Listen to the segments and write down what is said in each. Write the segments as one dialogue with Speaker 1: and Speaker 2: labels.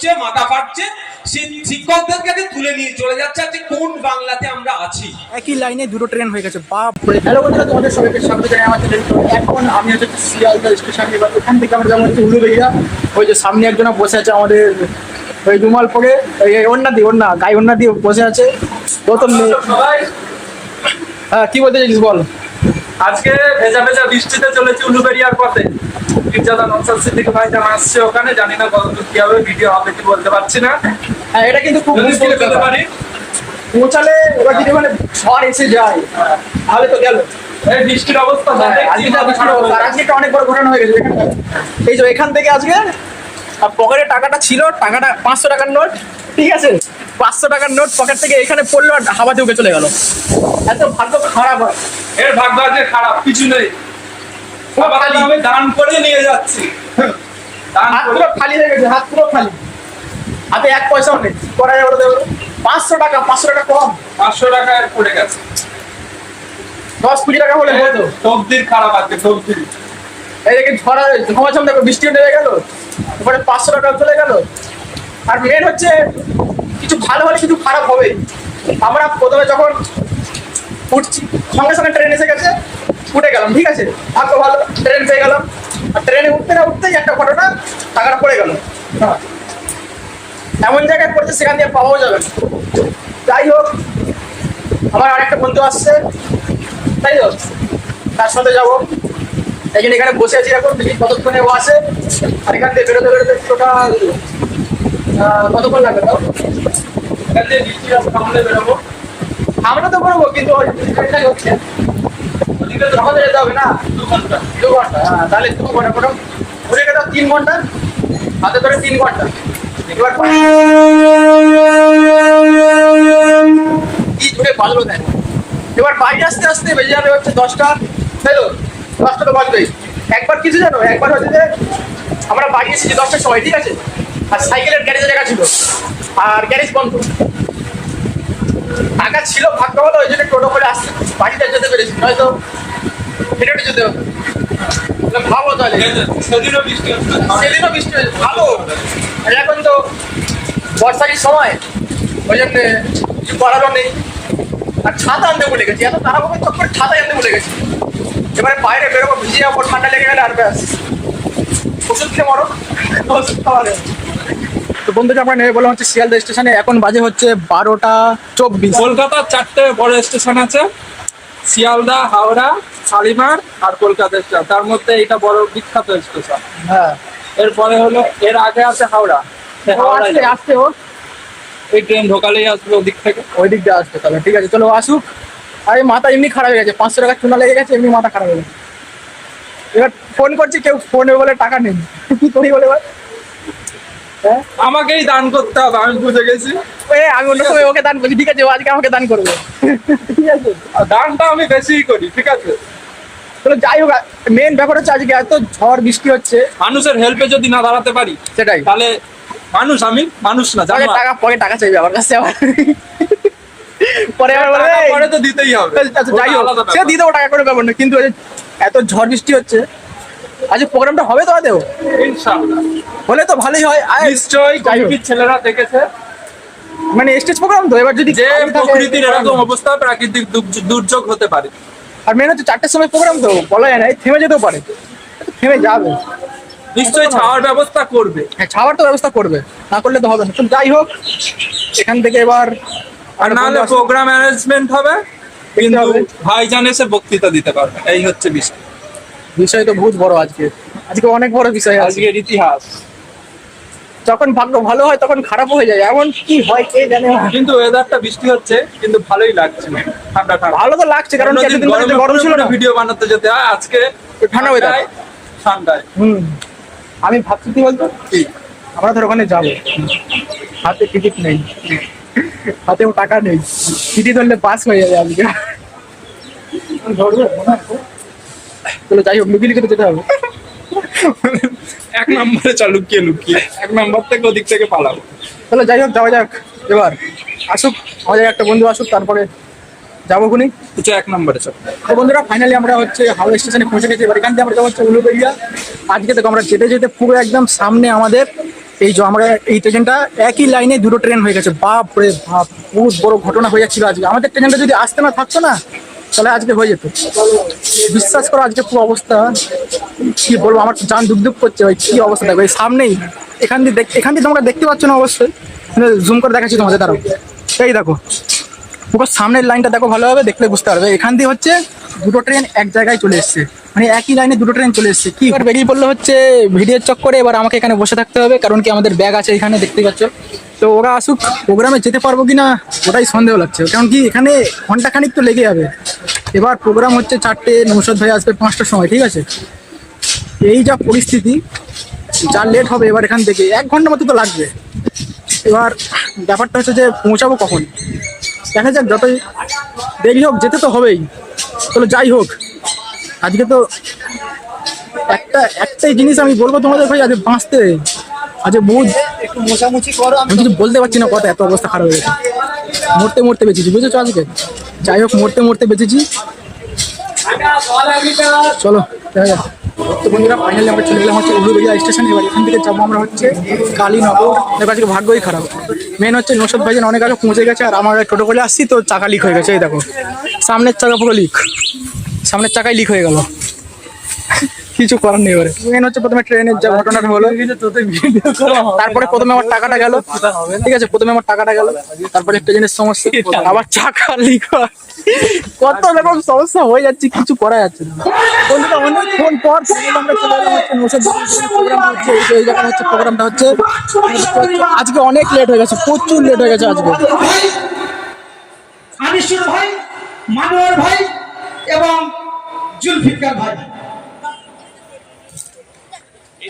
Speaker 1: হচ্ছে মাথা ফাটছে শি- শিক্ষকদেরকে তুলে নিয়ে চলে যাচ্ছে আজকে কোন বাংলাতে আমরা আছি?
Speaker 2: একই লাইনে দুটো ট্রেন হয়ে গেছে বাপ হ্যালো বন্ধুরা তোমাদের সবাইকে স্বাগত জানাই আমার চ্যানেল। এখন আমি হচ্ছে শিয়ালদা স্টেশন এবার ওখান থেকে আমরা যাব হচ্ছে উলুবেড়িয়া ওই যে সামনে একজন বসে আছে আমাদের ওই রুমাল পরে ওন্না দিয়ে ওন্না গায়ে ওন্না দিয়ে বসে আছে।
Speaker 3: সবাই।
Speaker 2: হ্যাঁ কি বলতে চাইছিস বল?
Speaker 3: আজকে ভেজা ভেজা বৃষ্টিতে চলেছে উলুবেরিয়ার পথে। মির্জাদা নকশাল সিদ্দিক ভাই জানা আসছে ওখানে জানি না কতদূর কি হবে ভিডিও হবে কি বলতে পারছি না।
Speaker 2: হ্যাঁ এটা কিন্তু খুব
Speaker 3: বলতে
Speaker 2: ব্যাপার
Speaker 3: পারি।
Speaker 2: পৌঁছালে এবার যদি মানে ঝড় এসে যায় তাহলে তো গেল।
Speaker 3: এই বৃষ্টির অবস্থা যা
Speaker 2: হ্যাঁ, আজকে অনেক বড় ঘটনা হয়ে গেছে এখানে। এই যে এখান থেকে আজকে আর পকেটে টাকাটা ছিল টাকাটা পাঁচশো টাকার নোট ঠিক আছে? পাঁচশো টাকার নোট পকেট থেকে এখানে পড়ল আর হাওয়াতে উঠে চলে গেল। এত ভাগ্য খারাপ হয়।
Speaker 3: এর ভাগ্য আছে খারাপ কিছু নেই। আমি দান করে নিয়ে যাচ্ছি। দান
Speaker 2: হাত পুরো খালি হয়ে গেছে হাত পুরো খালি। হাতে এক পয়সাও নেই। করা যাবে দেবো পাঁচশো টাকা পাঁচশো টাকা কম।
Speaker 3: পাঁচশো পড়ে গেছে।
Speaker 2: দশ কুড়ি টাকা হলে হতো।
Speaker 3: সবজির খারাপ আছে সবজির।
Speaker 2: এই দেখে ঝড় ঝমাঝম দেখো বৃষ্টি হয়ে গেল। তারপরে পাঁচশো টাকা চলে গেল। আর মেন হচ্ছে কিছু ভালো হলে কিছু খারাপ হবে। আমরা প্রথমে যখন উঠছি, সঙ্গে সঙ্গে ট্রেন এসে গেছে, উঠে গেলাম, ঠিক আছে? ভাগ্য ভালো ট্রেন পেয়ে গেলাম। আর ট্রেনে উঠতে না উঠতেই একটা ঘটনা, টাকাটা পড়ে গেল। এমন জায়গায় পড়ছে, সেখান দিয়ে পাওয়াও যাবে যাই হোক, আমার আরেকটা বন্ধু আসছে। তাই তো? তার সাথে যাব। এই জন্য এখানে বসে আছি এখন কতক্ষণে ও আসে। আর এখান থেকে বেরোতে বেরোতে টোটাল কতক্ষণ লাগবে তাও? আমরা তো করব কিন্তু হচ্ছে। তো যেতে হবে না,
Speaker 3: দু ঘণ্টা
Speaker 2: দু ঘণ্টা হ্যাঁ তাহলে দু ঘণ্টা ঘুরে তিন ঘণ্টা তিন ঘণ্টা। এবার কি জুড়ে বাজলো দেয় এবার বাড়ি আসতে আসতে বেজে যাবে হচ্ছে দশটা হ্যালো দশটা তো বাজবেই। একবার কিছু জানো? একবার হচ্ছে যে আমরা বাড়ি এসেছি দশটার সময়, ঠিক আছে? আর সাইকেলের গ্যারেজে জায়গা ছিল। আর গ্যারেজ বন্ধ। টাকা ছিল ভাগ্য হলো ওই জন্য টোটো করে আসতে বাড়িতে যেতে পেরেছি নয়তো হেঁটে যেতে হতো তাহলে ভাবো তাহলে।
Speaker 3: সেদিনও বৃষ্টি
Speaker 2: সেদিনও বৃষ্টি হয়েছে ভালো আর এখন তো বর্ষার সময় ওই জন্য কিছু করারও নেই। আর ছাতা আনতে ভুলে গেছি এত তাড়াহুড়ো চট করে ছাতা আনতে ভুলে গেছি। এবারে বাইরে বেরোবো ভিজে যাব ঠান্ডা লেগে গেলে আর ব্যাস। ওষুধ খেয়ে মরো। ওষুধ খাওয়া। তো বন্ধুটা আমরা নেমে বললাম হচ্ছে শিয়ালদা স্টেশনে এখন বাজে হচ্ছে বারোটা চব্বিশ।
Speaker 3: কলকাতার চারটে বড় স্টেশন আছে শিয়ালদা হাওড়া শালিমার আর কলকাতা স্টেশন তার মধ্যে এটা বড় বিখ্যাত স্টেশন।
Speaker 2: হ্যাঁ।
Speaker 3: এরপরে হলো এর আগে আছে হাওড়া। সে
Speaker 2: ও?
Speaker 3: এই ট্রেন ঢোকালেই আসবে ওদিক থেকে।
Speaker 2: ওই দিক দিয়ে আসবে তাহলে ঠিক আছে চলো আসুক। আরে মাথা এমনি খারাপ হয়ে গেছে পাঁচশো টাকা চুনা লেগে গেছে এমনি মাথা খারাপ হয়ে গেছে। এবার ফোন করছি কেউ ফোনে বলে টাকা নেই। কি করি বলে এবার?
Speaker 3: আমাকেই দান করতে হবে আমি বুঝে গেছি।
Speaker 2: এ আমি অন্য সময় ওকে দান করছি ঠিক আছে ও আজকে আমাকে দান করবে। ঠিক আছে।
Speaker 3: দানটা আমি বেশিই করি ঠিক আছে?
Speaker 2: যাই হোক মেন ব্যাপার হচ্ছে আজকে এত ঝড় বৃষ্টি হচ্ছে।
Speaker 3: মানুষের হেল্পে যদি না দাঁড়াতে পারি
Speaker 2: সেটাই।
Speaker 3: তাহলে মানুষ আমি মানুষ না জানো
Speaker 2: টাকা পরে টাকা চাইবে আমার কাছে আবার। পরে আবার বলবে,
Speaker 3: টাকা
Speaker 2: "এই,
Speaker 3: পরে তো দিতেই হবে।
Speaker 2: আচ্ছা যাই হোক সে দিয়ে দেবো টাকা করে ব্যাপার না কিন্তু এত ঝড় বৃষ্টি হচ্ছে আজ প্রোগ্রামটা হবে তো আদেও?
Speaker 3: ইনশাআল্লাহ।
Speaker 2: হলে তো ভালোই হয়। আর
Speaker 3: নিশ্চয়ই
Speaker 2: যাই
Speaker 3: ছেলেরা দেখেছে।
Speaker 2: মানে স্টেজ প্রোগ্রাম তো এবার যদি
Speaker 3: যে প্রকৃতির এরকম অবস্থা প্রাকৃতিক দুর্যোগ হতে পারে।
Speaker 2: আর মেন হচ্ছে চারটের সময় প্রোগ্রাম তো বলা যায় না থেমে যেতেও পারে। থেমে যাবে।
Speaker 3: নিশ্চয়ই ছাওয়ার ব্যবস্থা করবে।
Speaker 2: হ্যাঁ ছাওয়ার তো ব্যবস্থা করবে না করলে তো হবে না। তো যাই হোক এখান থেকে এবার
Speaker 3: আর নাহলে প্রোগ্রাম অ্যারেঞ্জমেন্ট হবে কিন্তু। ভাইজান এসে বক্তৃতা দিতে পারবে এই হচ্ছে বিষয়।
Speaker 2: বিষয় তো বহুত বড় আজকে। আজকে অনেক বড় বিষয়
Speaker 3: আজকের ইতিহাস।
Speaker 2: যখন ভাগ্য ভালো হয় তখন খারাপও হয়ে যায়। এমন কি হয় কে জানে?
Speaker 3: কিন্তু ওয়েদারটা বৃষ্টি হচ্ছে কিন্তু ভালোই লাগছে। ঠান্ডা ঠান্ডা।
Speaker 2: ভালো তো লাগছে কারণ এতদিন ধরে গরম ছিল না।
Speaker 3: ভিডিও বানাতে যেতে হয় আজকে
Speaker 2: ঠান্ডা weather।
Speaker 3: ঠান্ডায়-
Speaker 2: হুম। আমি ভাবছি কি বলতো?
Speaker 3: কি?
Speaker 2: আমরা ধর ওখানে যাব। হাতে টিকিট নেই। হাতেও টাকা নেই। টিকিট ধরলে পাস হয়ে যাবে আজকে। ধরবে? চলো যাই হোক লুকিয়ে লুকিয়ে তো যেতে হবে।
Speaker 3: এক নম্বরে লুকিয়ে লুকিয়ে। এক নম্বর থেকে ওদিক থেকে পালাবো
Speaker 2: চলো যাই হোক যাওয়া যাক। এবার আসুক আমাদের একটা বন্ধু আসুক তারপরে যাব খুনি।
Speaker 3: কিছু এক নম্বরে চল।
Speaker 2: তো বন্ধুরা ফাইনালি আমরা হচ্ছে হাওড়া স্টেশনে পৌঁছে গেছি। এবার এখান থেকে আমরা যাব হচ্ছে উলুবেড়িয়া আজকে দেখো আমরা যেতে যেতে পুরো একদম সামনে আমাদের এই যে আমরা এই ট্রেনটা একই লাইনে দুটো ট্রেন হয়ে গেছে। বাপ রে বাপ বহুত বড় ঘটনা হয়ে যাচ্ছিল আজকে। আমাদের ট্রেনটা যদি আসতে না থাকতো না তাহলে আজকে হয়ে যেত। বিশ্বাস করো আজকে পুরো অবস্থা, কি বলব, আমার জান দুক করছে ভাই কি অবস্থা দেখো, এই সামনেই, এখান দিয়ে এখান দিয়ে তোমরা দেখতে পাচ্ছ না অবশ্যই জুম করে দেখাচ্ছি তোমাদের, দাঁড়াও। এই দেখো, পুরো সামনের লাইনটা দেখো ভালোভাবে দেখলে বুঝতে পারবে। এখান দিয়ে হচ্ছে দুটো ট্রেন এক জায়গায় চলে এসছে। মানে একই লাইনে দুটো ট্রেন চলে এসছে। কি বেরিয়ে পড়লে হচ্ছে ভিডিওর চক্করে, এবার আমাকে এখানে বসে থাকতে হবে, কারণ কি আমাদের ব্যাগ আছে এখানে দেখতে পাচ্ছ। তো ওরা আসুক প্রোগ্রামে যেতে পারব কি না ওটাই সন্দেহ লাগছে। কারণ কি, এখানে ঘণ্টা খানিক তো লেগে যাবে। এবার প্রোগ্রাম হচ্ছে চারটে, নৌসদ ভাই আসবে পাঁচটার সময়, ঠিক আছে? এই যা পরিস্থিতি, যা লেট হবে এবার এখান থেকে, এক ঘণ্টা মতো তো লাগবে। এবার ব্যাপারটা হচ্ছে যে, পৌঁছাবো কখন? দেখা যাক, যতই দেরি হোক, যেতে তো হবেই। চলো যাই হোক, আজকে তো একটা, একটাই জিনিস আমি বলব তোমাদের ভাই আজকে বাঁচতে। আজকে বহু একটু মোছামুছি করো, আমি কিছু বলতে পারছি না কথা, এত অবস্থা খারাপ হয়ে গেছে। মরতে মরতে বেঁচেছি, বুঝেছ আজকে? যাই হোক, মরতে মরতে বেঁচেছি। চলো, দেখা যাক। বন্ধুরা ফাইনালি আমরা চলে গেলাম হচ্ছে উলুবেড়িয়া স্টেশনে এবার এখান থেকে যাব আমরা হচ্ছে কালীনগর। দেখো, আজকে ভাগ্যই খারাপ। মেন হচ্ছে নৌসদ ভাইজান অনেক আগে পৌঁছে গেছে, আর আমার টোটো করে আসছি, তো চাকা লিক হয়ে গেছে, এই দেখো। সামনের চাকা পুরো লিক সামনের চাকাই লিক হয়ে গেল। কিছু করার নেই এবারে। মেন হচ্ছে প্রথমে ট্রেনের যা ঘটনাটা হলো। তারপরে প্রথমে আমার টাকাটা গেল। ঠিক আছে প্রথমে আমার টাকাটা গেল। তারপরে ট্রেনের সমস্যা আবার চাকা লিক কত রকম সমস্যা হয়ে যাচ্ছে কিছু করা যাচ্ছে না। বন্ধুরা অনেকক্ষণ পর final আমরা হচ্ছে নৌসাদ প্রোগ্রাম হচ্ছে এই যে হচ্ছে প্রোগ্রামটা হচ্ছে আজকে অনেক লেট হয়ে গেছে প্রচুর লেট হয়ে গেছে আজকে।
Speaker 4: ভাই মানোয়ার ভাই এবং জুলফিকার ভাই।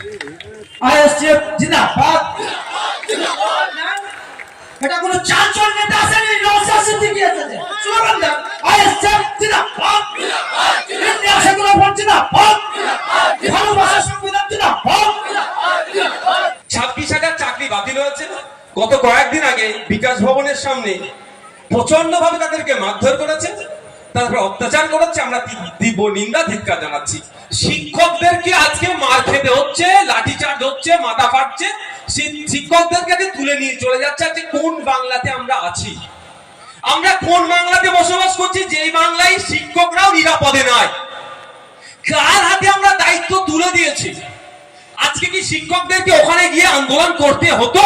Speaker 4: আইএসএফ জিন্দাবাদ। এটা কোনো চারজন নেতা আসেনি, নওশাদ সিদ্দিকী এসেছে। স্লোগান দেন আইএসএফ জিন্দাবাদ। ইন্ডিয়া সেকুলার ফ্রন্ট জিন্দাবাদ। ভালোবাসা সংবিধান জিন্দাবাদ।
Speaker 1: ছাব্বিশ হাজার চাকরি বাতিল হয়েছে। গত কয়েকদিন আগে বিকাশ ভবনের সামনে প্রচণ্ড ভাবে তাদেরকে মারধর করেছে। তারপর অত্যাচার করেছে আমরা তীব্র নিন্দা, ধিক্কার জানাচ্ছি। শিক্ষকদেরকে আজকে মার খেতে হচ্ছে লাঠিচার্জ হচ্ছে, মাথা ফাটছে। শি- শিক্ষকদেরকে তুলে নিয়ে চলে যাচ্ছে, আজকে কোন বাংলাতে আমরা আছি? আমরা কোন বাংলাতে বসবাস করছি, যেই বাংলায় শিক্ষকরাও নিরাপদে নয়? কার হাতে আমরা দায়িত্ব তুলে দিয়েছি? আজকে কি শিক্ষকদেরকে ওখানে গিয়ে আন্দোলন করতে হতো?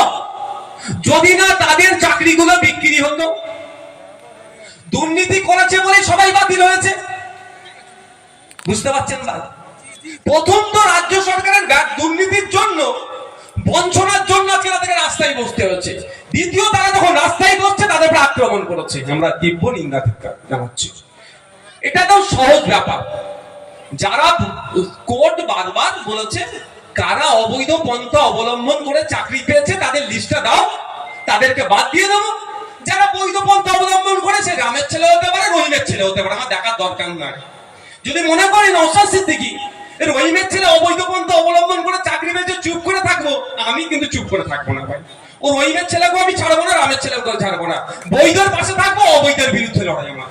Speaker 1: যদি না তাদের চাকরিগুলো বিক্রি হতো? দুর্নীতি করেছে বলে সবাই বাতিল হয়েছে। বুঝতে পারছেন না? প্রথম তো রাজ্য সরকারের দুর্নীতির জন্য, বঞ্চনার জন্য আজকে তাদেরকে রাস্তায় বসতে হচ্ছে। দ্বিতীয়, তারা যখন রাস্তায় বসছে, তাদের উপর আক্রমণ করেছে। আমরা তীব্র নিন্দা জানাচ্ছি। এটা তো সহজ ব্যাপার। যারা কোর্ট বারবার বলেছে, কারা অবৈধ পন্থা অবলম্বন করে চাকরি পেয়েছে, তাদের লিস্টটা দাও, তাদেরকে বাদ দিয়ে দেবো। বৈধ পন্থা অবলম্বন করেছে, গ্রামের ছেলে হতে পারে, রহিমের ছেলে হতে পারে, আমার দেখার দরকার নাই। যদি মনে করেন নৌসাদ সিদ্দিকি রহিমের ছেলে অবৈধ পন্থা অবলম্বন করে চাকরি পেয়েছে চুপ করে থাকব, আমি কিন্তু চুপ করে থাকব না ভাই। ও রহিমের ছেলেকেও আমি ছাড়বো না, রামের ছেলেকেও ছাড়বো না। বৈধের পাশে থাকব, অবৈধের বিরুদ্ধে লড়াই আমার।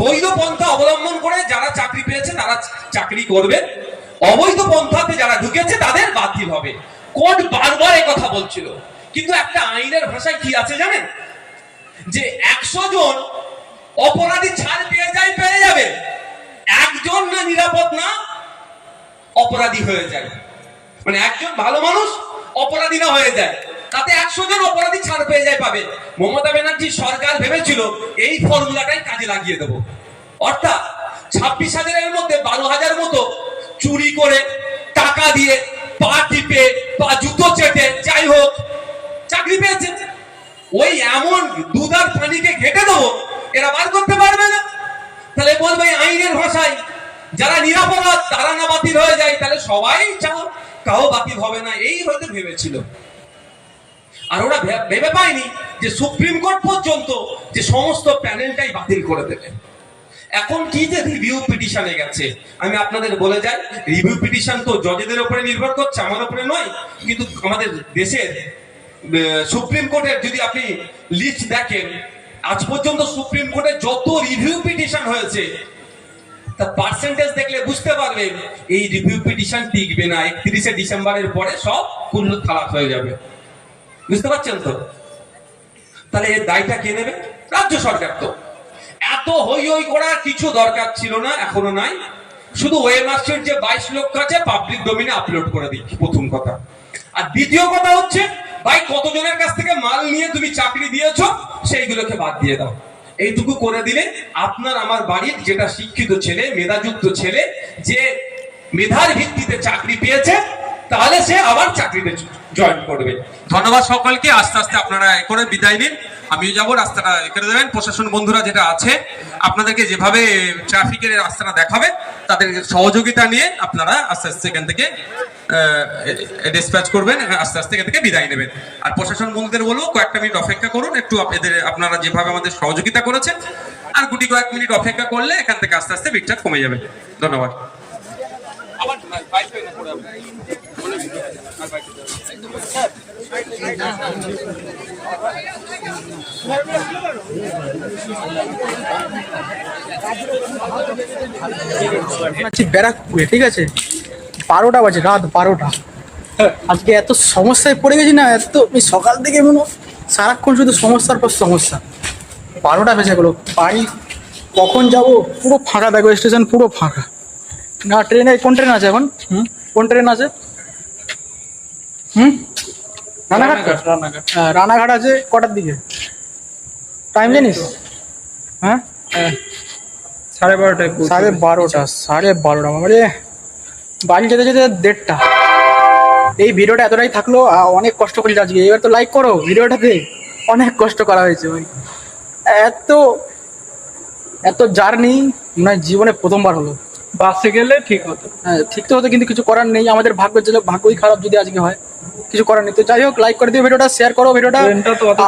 Speaker 1: বৈধ পন্থা অবলম্বন করে যারা চাকরি পেয়েছে, তারা চাকরি করবে। অবৈধ পন্থাতে যারা ঢুকেছে, তাদের বাতিল হবে। কোর্ট বারবার কথা বলছিল। কিন্তু একটা আইনের ভাষায় কি আছে জানেন? যে একশো জন অপরাধী ছাড় পেয়ে যায়, পেয়ে যাবে। একজন না নিরাপদ না, অপরাধী হয়ে যায়। মানে একজন ভালো মানুষ অপরাধী না হয়ে যায়। তাতে একশো জন অপরাধী ছাড় পেয়ে যায় পাবে। মমতা ব্যানার্জি সরকার ভেবেছিল, এই ফর্মুলাটাই কাজে লাগিয়ে দেবো। অর্থাৎ ছাব্বিশ হাজারের মধ্যে বারো হাজার মতো চুরি করে টাকা দিয়ে পা টিপে বা জুতো চেটে যাই হোক চাকরি পেয়েছে। ওই এমন দুধার পানিকে ঘেটে দেবো, এরা বার করতে পারবে না। তাহলে বলবে আইনের ভাষায় যারা নিরাপরাধ, তারা না বাতিল হয়ে যায়, তাহলে সবাই চাও কাউ বাতিল হবে না, এই হয়তো ভেবেছিল। আর ওরা ভেবে পায়নি যে সুপ্রিম কোর্ট পর্যন্ত যে সমস্ত প্যানেলটাই বাতিল করে দেবে। এখন কি যে রিভিউ পিটিশনে গেছে, আমি আপনাদের বলে যাই রিভিউ পিটিশন তো জজেদের উপরে নির্ভর করছে, আমার উপরে নয়, কিন্তু আমাদের দেশের সুপ্রিম কোর্টের যদি আপনি লিস্ট দেখেন, আজ পর্যন্ত সুপ্রিম কোর্টে যত রিভিউ পিটিশন হয়েছে, তা পার্সেন্টেজ দেখলে বুঝতে পারবেন, এই রিভিউ পিটিশন টিকবে না, একত্রিশে ডিসেম্বরের পরে সব কুল্লু খালাস হয়ে যাবে। বুঝতে পারছেন তো? তাহলে এর দায়টা কে নেবে? রাজ্য সরকার তো। এত হই হই করার কিছু দরকার ছিল না, এখনও নাই। শুধু ওয়েবমাস্টার যে বাইশ লক্ষ আছে পাবলিক ডোমিনে আপলোড করে দিচ্ছি, প্রথম কথা। আর দ্বিতীয় কথা হচ্ছে ভাই, কতজনের কাছ থেকে মাল নিয়ে তুমি চাকরি দিয়েছ, সেইগুলোকে বাদ দিয়ে দাও। এইটুকু করে দিলে আপনার আমার বাড়ির যেটা শিক্ষিত ছেলে, মেধাযুক্ত ছেলে, যে মেধার ভিত্তিতে চাকরি পেয়েছে, তাহলে সে আবার চাকরিতে জয়েন করবে। ধন্যবাদ সকলকে। আস্তে আস্তে আপনারা করে বিদায় নিন। আমিও যাব, রাস্তাটা করে দেবেন। প্রশাসন বন্ধুরা যেটা আছে, আপনাদেরকে যেভাবে ট্রাফিকের রাস্তাটা দেখাবে তাদের সহযোগিতা নিয়ে আপনারা আস্তে আস্তে এখান থেকে ডিসপ্যাচ করবেন, আস্তে আস্তে এখান থেকে বিদায় নেবেন। আর প্রশাসন বন্ধুদের বলব, কয়েকটা মিনিট অপেক্ষা করুন, একটু এদের আপনারা যেভাবে আমাদের সহযোগিতা করেছেন, আর গুটি কয়েক মিনিট অপেক্ষা করলে এখান থেকে আস্তে আস্তে ভিড়টা কমে যাবে। ধন্যবাদ।
Speaker 2: আছি ব্যারাকপুরে ঠিক আছে? বারোটা বাজে রাত বারোটা। আজকে এত সমস্যায় পড়ে গেছি না এত আমি সকাল থেকে মনে হয় সারাক্ষণ শুধু সমস্যার পর সমস্যা। বারোটা বেজে গেলো বাড়ি কখন যাব? পুরো ফাঁকা দেখো স্টেশন পুরো ফাঁকা। না ট্রেনে কোন ট্রেন আছে এখন? হুম? কোন ট্রেন আছে? হুম? রানাঘাট
Speaker 3: রানাঘাট।
Speaker 2: হ্যাঁ রানাঘাট আছে কটার দিকে? টাইম জানিস? হ্যাঁ।
Speaker 3: সাড়ে বারোটায়
Speaker 2: সাড়ে বারোটা সাড়ে বারোটা মানে বাড়ি যেতে যেতে দেড়টা। এই ভিডিওটা এতটাই থাকল অনেক কষ্ট আজকে। এবার তো লাইক করো ভিডিওটাতে। অনেক কষ্ট করা হয়েছে ভাই। এত এত জার্নি মানে জীবনে প্রথমবার হলো।
Speaker 3: বাসে গেলে ঠিক হতো।
Speaker 2: হ্যাঁ ঠিক তো হতো কিন্তু কিছু করার নেই। আমাদের ভাগ্য ছিল ভাগ্যই খারাপ যদি আজকে হয়। কিছু করার নেই। তো যাই হোক লাইক করে দিও ভিডিওটা শেয়ার করো ভিডিওটা।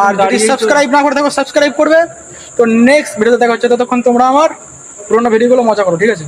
Speaker 2: আর যদি সাবস্ক্রাইব না করে থাকো সাবস্ক্রাইব করবে। তো নেক্সট ভিডিওতে দেখা হচ্ছে। ততক্ষণ তোমরা আমার পুরোনো ভিডিওগুলো মজা করো ঠিক আছে?